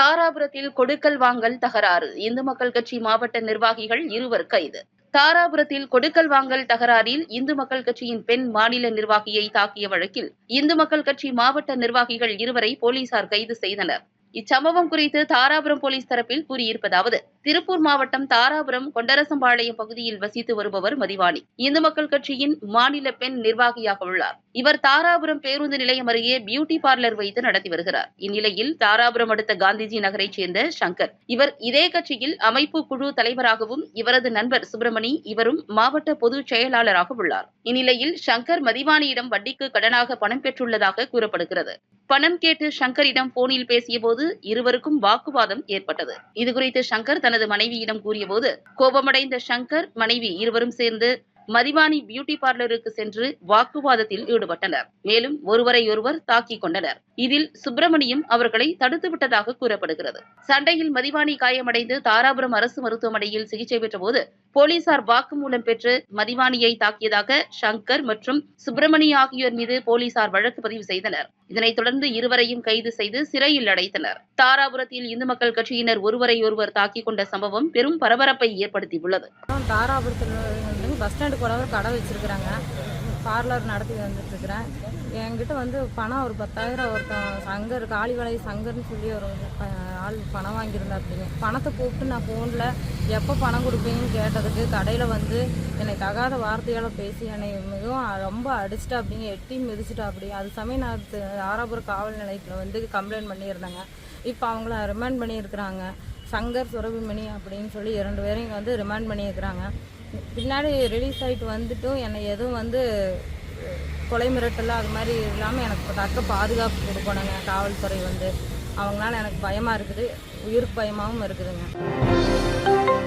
தாராபுரத்தில் கொடுக்கல் வாங்கல் தகராறு. இந்து மக்கள் கட்சி மாவட்ட நிர்வாகிகள் இருவர் கைது. தாராபுரத்தில் கொடுக்கல் வாங்கல் தகராறில் இந்து மக்கள் கட்சியின் பெண் மாநில நிர்வாகியை தாக்கிய வழக்கில் இந்து மக்கள் கட்சி மாவட்ட நிர்வாகிகள் இருவரை போலீசார் கைது செய்தனர். இச்சம்பவம் குறித்து தாராபுரம் போலீஸ் தரப்பில் கூறியிருப்பதாவது திருப்பூர் மாவட்டம் தாராபுரம் கொண்டரசம்பாளையம் பகுதியில் வசித்து வருபவர் மதிவாணி இந்து மக்கள் கட்சியின் மாநில பெண் நிர்வாகியாக உள்ளார். இவர் தாராபுரம் பேருந்து நிலையம் அருகே பியூட்டி பார்லர் வைத்து நடத்தி வருகிறார். இந்நிலையில் தாராபுரம் அடுத்த காந்திஜி நகரைச் சேர்ந்த சங்கர். இவர் இதே கட்சியில் அமைப்பு குழு தலைவராகவும் இவரது நண்பர் சுப்பிரமணி இவரும் மாவட்ட பொதுச் செயலாளராக உள்ளார். இந்நிலையில் சங்கர் மதிவாணியிடம் வட்டிக்கு கடனாக பணம் பெற்றுள்ளதாக கூறப்படுகிறது. பணம் கேட்டு சங்கரிடம் போனில் பேசியபோது இருவருக்கும் வாக்குவாதம் ஏற்பட்டது. இதுகுறித்து சங்கர் தனது மனைவியிடம் கூறியபோது கோபமடைந்த சங்கர் மனைவி இருவரும் சேர்ந்து மதிவாணி பியூட்டி பார்லருக்கு சென்று வாக்குவாதத்தில் ஈடுபட்டனர். மேலும் ஒருவரையொருவர் தாக்கிக் கொண்டனர். இதில் சுப்பிரமணியம் அவர்களை தடுத்து விட்டதாக கூறப்படுகிறது. சண்டையில் மதிவாணி காயமடைந்து தாராபுரம் அரசு மருத்துவமனையில் சிகிச்சை பெற்றபோது போலீசார் வாக்குமூலம் பெற்று மதிவாணியை தாக்கியதாக சங்கர் மற்றும் சுப்பிரமணி ஆகியோர் மீது போலீசார் வழக்கு பதிவு செய்தனர். இதனைத் தொடர்ந்து இருவரையும் கைது செய்து சிறையில் அடைத்தனர். தாராபுரத்தில் இந்து மக்கள் கட்சியினர் ஒருவரையொருவர் தாக்கிக் கொண்ட சம்பவம் பெரும் பரபரப்பை ஏற்படுத்தியுள்ளது. தாராபுரத்தில் வந்து பஸ் ஸ்டாண்டுக்கு கூட ஒரு கடை வச்சிருக்கிறாங்க. பார்லர் நடத்தி வந்துட்டுருக்குறேன். என்கிட்ட வந்து பணம் ஒரு பத்தாயிரம் ஒருத்தன் சங்கர் காளிவளை சங்கர்னு சொல்லி ஒரு ஆள் பணம் வாங்கியிருந்தாப்பிங்க பணத்தை கூப்பிட்டு நான் ஃபோனில் எப்போ பணம் கொடுப்பீங்கன்னு கேட்டதுக்கு கடையில் வந்து என்னை தகாத வார்த்தையால் பேசி என்னை மிகவும் ரொம்ப அடிச்சிட்டா அப்படிங்க எட்டி மிதிச்சிட்டா அப்படி. அது சமயம் நான் ஆறாபுரம் ஆராபுரம் காவல் நிலையத்தில் வந்து கம்ப்ளைண்ட் பண்ணியிருந்தேங்க. இப்போ அவங்கள ரிமாண்ட் பண்ணியிருக்கிறாங்க. சங்கர் சுரபிமணி அப்படின்னு சொல்லி இரண்டு பேரையும் இங்கே வந்து ரிமாண்ட் பண்ணியிருக்கிறாங்க. பின்னாடி ரிலீஸ் ஆகிட்டு வந்துட்டும். என்னை எதுவும் வந்து கொலை மிரட்டல் அது மாதிரி இல்லாமல் எனக்கு தக்க பாதுகாப்பு கொடுக்கணுங்க. காவல்துறை வந்து. அவங்களால எனக்கு பயமாக இருக்குது. உயிருக்கு பயமாகவும் இருக்குதுங்க.